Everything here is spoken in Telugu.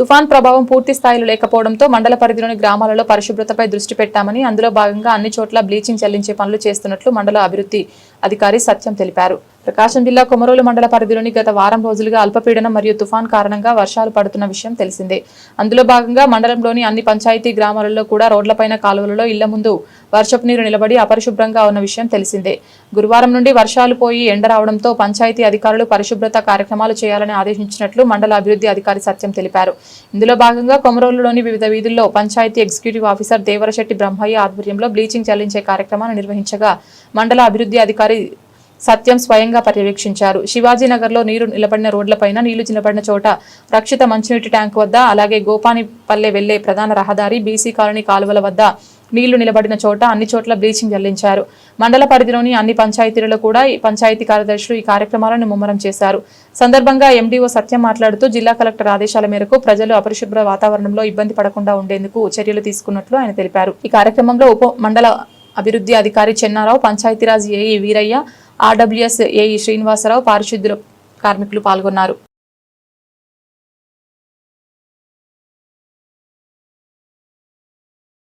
తుఫాన్ ప్రభావం పూర్తి స్థాయిలో లేకపోవడంతో మండల పరిధిలోని గ్రామాలలో పరిశుభ్రతపై దృష్టి పెట్టామని అందులో భాగంగా అన్ని చోట్ల బ్లీచింగ్ చెల్లించే పనులు చేస్తున్నట్లు మండల అభివృద్ధి అధికారి సత్యం తెలిపారు. ప్రకాశం జిల్లా కొమరోలు మండల పరిధిలోని గత వారం రోజులుగా అల్పపీడనం మరియు తుఫాన్ కారణంగా వర్షాలు పడుతున్న విషయం తెలిసిందే. అందులో భాగంగా మండలంలోని అన్ని పంచాయతీ గ్రామాలలో కూడా రోడ్లపైన కాలువలలో ఇళ్ళ ముందు వర్షపు నీరు నిలబడి అపరిశుభ్రంగా ఉన్న విషయం తెలిసిందే. గురువారం నుండి వర్షాలు పోయి ఎండ రావడంతో పంచాయతీ అధికారులు పరిశుభ్రత కార్యక్రమాలు చేయాలని ఆదేశించినట్లు మండల అభివృద్ధి అధికారి సత్యం తెలిపారు. ఇందులో భాగంగా కొమరోలులోని వివిధ వీధుల్లో పంచాయతీ ఎగ్జిక్యూటివ్ ఆఫీసర్ దేవరశెట్టి బ్రహ్మయ్య ఆధ్వర్యంలో బ్లీచింగ్ చెల్లించే కార్యక్రమాన్ని నిర్వహించగా మండల అభివృద్ధి అధికారి సత్యం స్వయంగా పర్యవేక్షించారు. శివాజీనగర్లో నీరు నిలబడిన రోడ్లపైన నీళ్ళు చిన్నపడిన చోట రక్షిత మంచినీటి ట్యాంక్ వద్ద అలాగే గోపానిపల్లె వెళ్ళే ప్రధాన రహదారి బీసీ కాలనీ కాలువల వద్ద నీళ్ళు నిలబడిన చోట అన్ని చోట్ల బ్లీచింగ్ చెల్లించారు మండల పరిధిలోని అన్ని పంచాయతీలలో కూడా ఈ పంచాయతీ కార్యదర్శులు ఈ కార్యక్రమాలను ముమ్మరం చేశారు. సందర్భంగా ఎండీఓ సత్యం మాట్లాడుతూ జిల్లా కలెక్టర్ ఆదేశాల మేరకు ప్రజలు అపరిశుభ్ర వాతావరణంలో ఇబ్బంది పడకుండా ఉండేందుకు చర్యలు తీసుకున్నట్లు ఆయన తెలిపారు. ఈ కార్యక్రమంలో ఉప మండల అభివృద్ధి అధికారి Chennarao Panchayati Raj AE Veeraiah RWS AE Srinivasarao పారిశుద్ధ్య కార్మికులు పాల్గొన్నారు.